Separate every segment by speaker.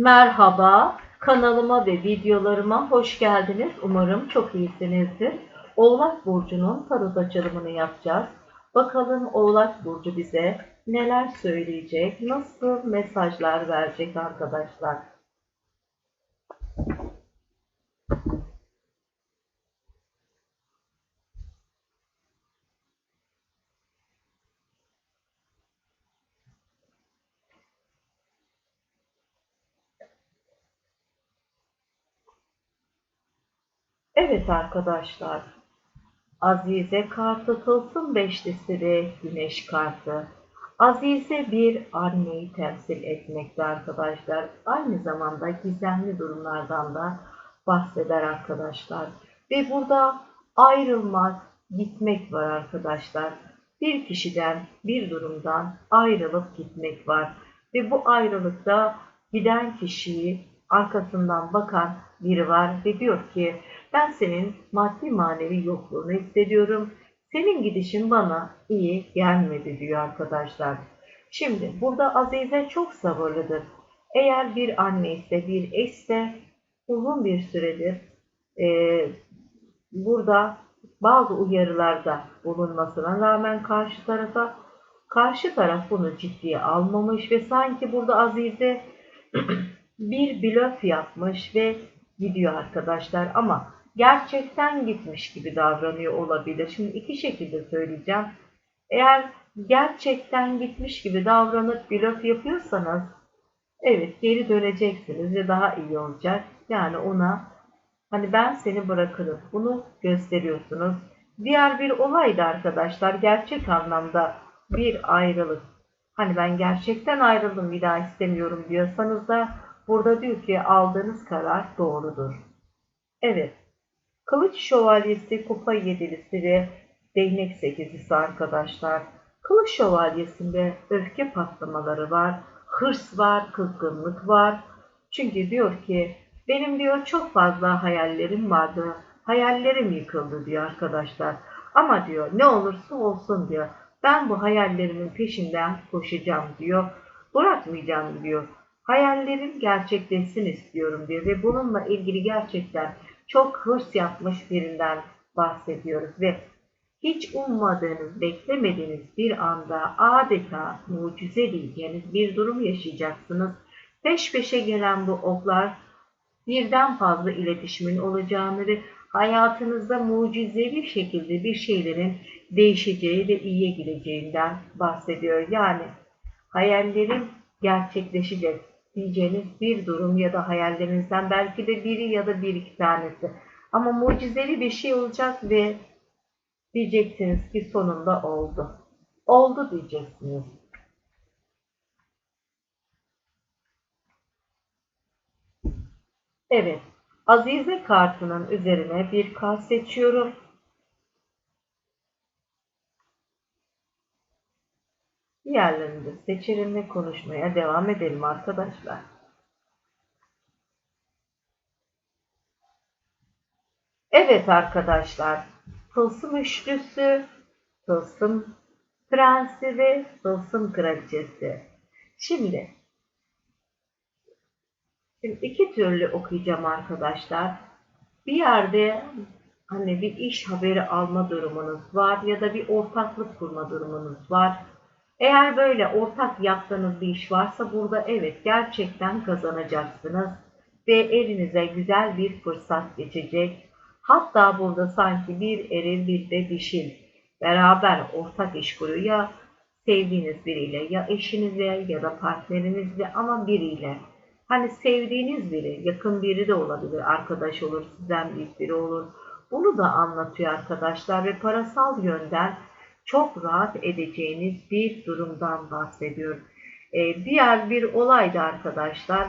Speaker 1: Merhaba, kanalıma ve videolarıma hoş geldiniz. Umarım çok iyisinizdir. Oğlak Burcu'nun tarot açılımını yapacağız. Bakalım Oğlak Burcu bize neler söyleyecek, nasıl mesajlar verecek arkadaşlar. Evet arkadaşlar, Azize kartı tılsım beşlisi güneş kartı. Azize bir anneyi temsil etmekte arkadaşlar. Aynı zamanda gizemli durumlardan da bahseder arkadaşlar. Ve burada ayrılmak, gitmek var arkadaşlar. Bir kişiden, bir durumdan ayrılıp gitmek var. Ve bu ayrılıkta giden kişiyi arkasından bakan biri var ve diyor ki ben senin maddi manevi yokluğunu hissediyorum. Senin gidişin bana iyi gelmedi diyor arkadaşlar. Şimdi burada Azize çok sabırlıdır. Eğer bir anne ise bir eşse uzun bir süredir e, burada bazı uyarılarda bulunmasına rağmen karşı tarafa karşı taraf bunu ciddiye almamış ve sanki burada Azize bir blöf yapmış ve gidiyor arkadaşlar ama gerçekten gitmiş gibi davranıyor olabilir. Şimdi iki şekilde söyleyeceğim. Eğer gerçekten gitmiş gibi davranıp blöf yapıyorsanız evet geri döneceksiniz ve daha iyi olacak. Yani ona hani ben seni bırakırım bunu gösteriyorsunuz. Diğer bir olay da arkadaşlar gerçek anlamda bir ayrılık. Hani ben gerçekten ayrıldım bir daha istemiyorum diyorsanız da burada diyor ki aldığınız karar doğrudur. Evet Kılıç şövalyesi, kupa yedilisi ve değnek sekizlisi arkadaşlar. Kılıç şövalyesinde öfke patlamaları var, hırs var, kızgınlık var. Çünkü diyor ki benim diyor çok fazla hayallerim vardı. Hayallerim yıkıldı diyor arkadaşlar. Ama diyor ne olursa olsun diyor. Ben bu hayallerimin peşinden koşacağım diyor. Bırakmayacağım diyor. Hayallerim gerçekleşsin istiyorum diyor ve bununla ilgili gerçekten çok hırs yapmış birinden bahsediyoruz ve hiç ummadığınız, beklemediğiniz bir anda adeta mucize diyeceğiniz bir durum yaşayacaksınız. Peş peşe gelen bu oklar birden fazla iletişimin olacağını ve hayatınızda mucizevi şekilde bir şeylerin değişeceği ve iyiye gideceğinden bahsediyor. Yani hayallerim gerçekleşecek diyeceğiniz bir durum ya da hayallerinizden belki de biri ya da bir iki tanesi. Ama mucizevi bir şey olacak ve diyeceksiniz ki sonunda oldu. Oldu diyeceksiniz. Evet, Azize kartının üzerine bir kart seçiyorum. Diğerlerini de seçelim konuşmaya devam edelim arkadaşlar. Evet arkadaşlar, tılsım üçlüsü, tılsım prensi ve tılsım kraliçesi. Şimdi, şimdi iki türlü okuyacağım arkadaşlar. Bir yerde hani bir iş haberi alma durumunuz var ya da bir ortaklık kurma durumunuz var eğer böyle ortak yaptığınız bir iş varsa burada evet gerçekten kazanacaksınız ve elinize güzel bir fırsat geçecek. Hatta burada sanki bir eril bir de dişil beraber ortak iş kuruyor ya sevdiğiniz biriyle ya eşinizle ya da partnerinizle ama biriyle. Hani sevdiğiniz biri, yakın biri de olabilir, arkadaş olur, sizden büyük biri olur. Bunu da anlatıyor arkadaşlar ve parasal yönden çok rahat edeceğiniz bir durumdan bahsediyorum. Ee, diğer bir olay da arkadaşlar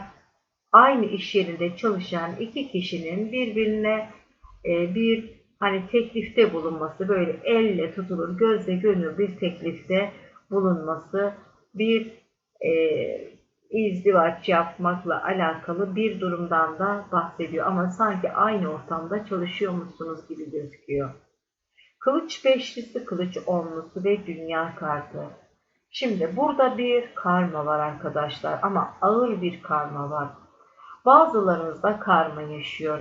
Speaker 1: aynı iş yerinde çalışan iki kişinin birbirine e, bir hani teklifte bulunması böyle elle tutulur gözle gönül bir teklifte bulunması bir e, izdivaç yapmakla alakalı bir durumdan da bahsediyor ama sanki aynı ortamda çalışıyormuşsunuz gibi gözüküyor. Kılıç beşlisi, kılıç onlusu ve dünya kartı. Şimdi burada bir karma var arkadaşlar ama ağır bir karma var. Bazılarınız da karma yaşıyor.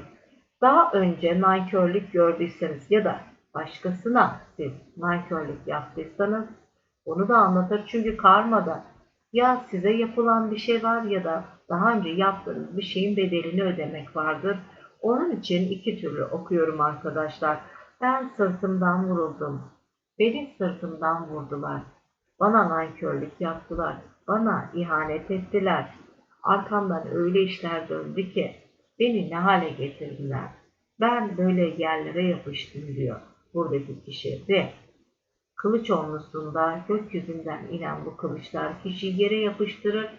Speaker 1: Daha önce nankörlük gördüyseniz ya da başkasına siz nankörlük yaptıysanız onu da anlatır. Çünkü karmada ya size yapılan bir şey var ya da daha önce yaptığınız bir şeyin bedelini ödemek vardır. Onun için iki türlü okuyorum arkadaşlar. Ben sırtımdan vuruldum. Beni sırtımdan vurdular. Bana nankörlük yaptılar. Bana ihanet ettiler. Arkamdan öyle işler döndü ki beni ne hale getirdiler. Ben böyle yerlere yapıştım diyor buradaki kişi ve kılıç omlusunda gökyüzünden inen bu kılıçlar kişiyi yere yapıştırır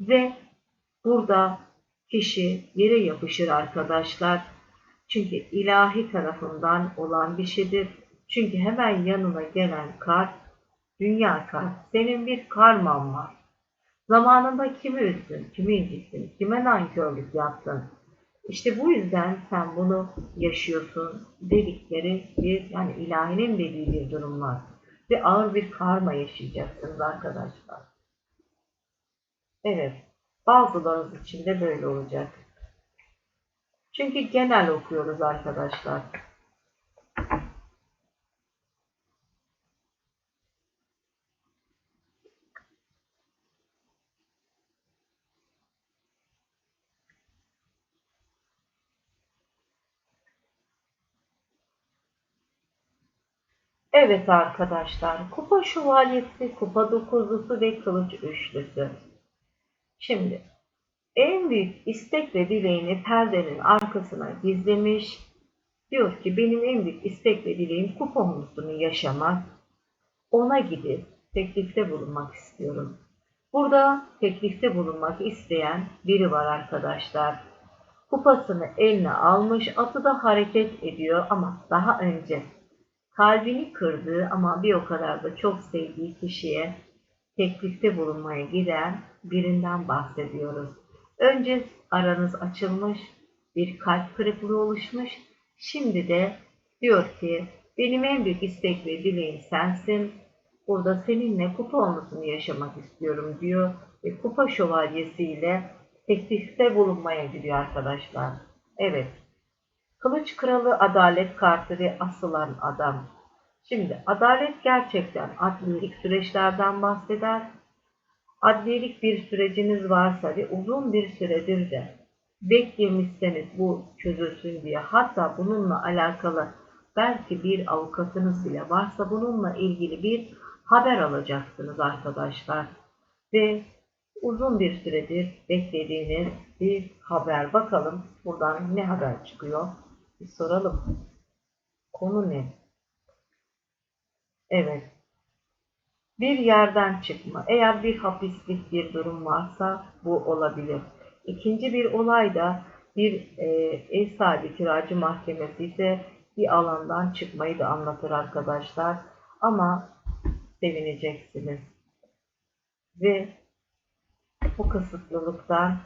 Speaker 1: ve burada kişi yere yapışır arkadaşlar. Çünkü ilahi tarafından olan bir şeydir. Çünkü hemen yanına gelen kart, dünya kart. Senin bir karman var. Zamanında kimi üzdün, kimi incittin, kime nankörlük yaptın. İşte bu yüzden sen bunu yaşıyorsun dedikleri bir yani ilahinin dediği bir durum var. Ve ağır bir karma yaşayacaksınız arkadaşlar. Evet, bazılarınız için de böyle olacak. Çünkü genel okuyoruz arkadaşlar. Evet arkadaşlar, kupa şövalyesi, kupa dokuzlusu ve kılıç üçlüsü. Şimdi en büyük istek ve dileğini perdenin arkasına gizlemiş. Diyor ki benim en büyük istek ve dileğim kupa omuzunu yaşamak. Ona gidip teklifte bulunmak istiyorum. Burada teklifte bulunmak isteyen biri var arkadaşlar. Kupasını eline almış, atı da hareket ediyor ama daha önce kalbini kırdığı ama bir o kadar da çok sevdiği kişiye teklifte bulunmaya giden birinden bahsediyoruz. Önce aranız açılmış, bir kalp kırıklığı oluşmuş. Şimdi de diyor ki benim en büyük istek ve dileğim sensin. Burada seninle kupa olmasını yaşamak istiyorum diyor. Ve kupa şövalyesiyle teklifte bulunmaya gidiyor arkadaşlar. Evet. Kılıç kralı adalet kartı ve asılan adam. Şimdi adalet gerçekten adlilik süreçlerden bahseder. Adlilik bir süreciniz varsa ve uzun bir süredir de beklemişseniz bu çözülsün diye hatta bununla alakalı belki bir avukatınız bile varsa bununla ilgili bir haber alacaksınız arkadaşlar. Ve uzun bir süredir beklediğiniz bir haber. Bakalım buradan ne haber çıkıyor? Bir soralım. Konu ne? Evet. Bir yerden çıkma. Eğer bir hapislik bir durum varsa bu olabilir. İkinci bir olay da bir e, ev sahibi kiracı mahkemesi ise bir alandan çıkmayı da anlatır arkadaşlar. Ama sevineceksiniz. Ve bu kısıtlılıktan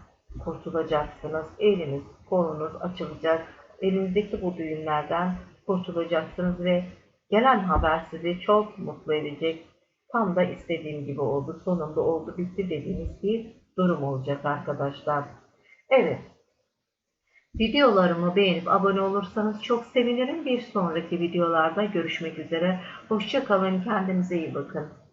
Speaker 1: kurtulacaksınız. Eliniz, kolunuz açılacak. Elinizdeki bu düğümlerden kurtulacaksınız ve gelen haber sizi çok mutlu edecek. Tam da istediğim gibi oldu, sonunda oldu, bitti dediğiniz bir durum olacak arkadaşlar. Evet, videolarımı beğenip abone olursanız çok sevinirim. Bir sonraki videolarda görüşmek üzere. Hoşçakalın, kendinize iyi bakın.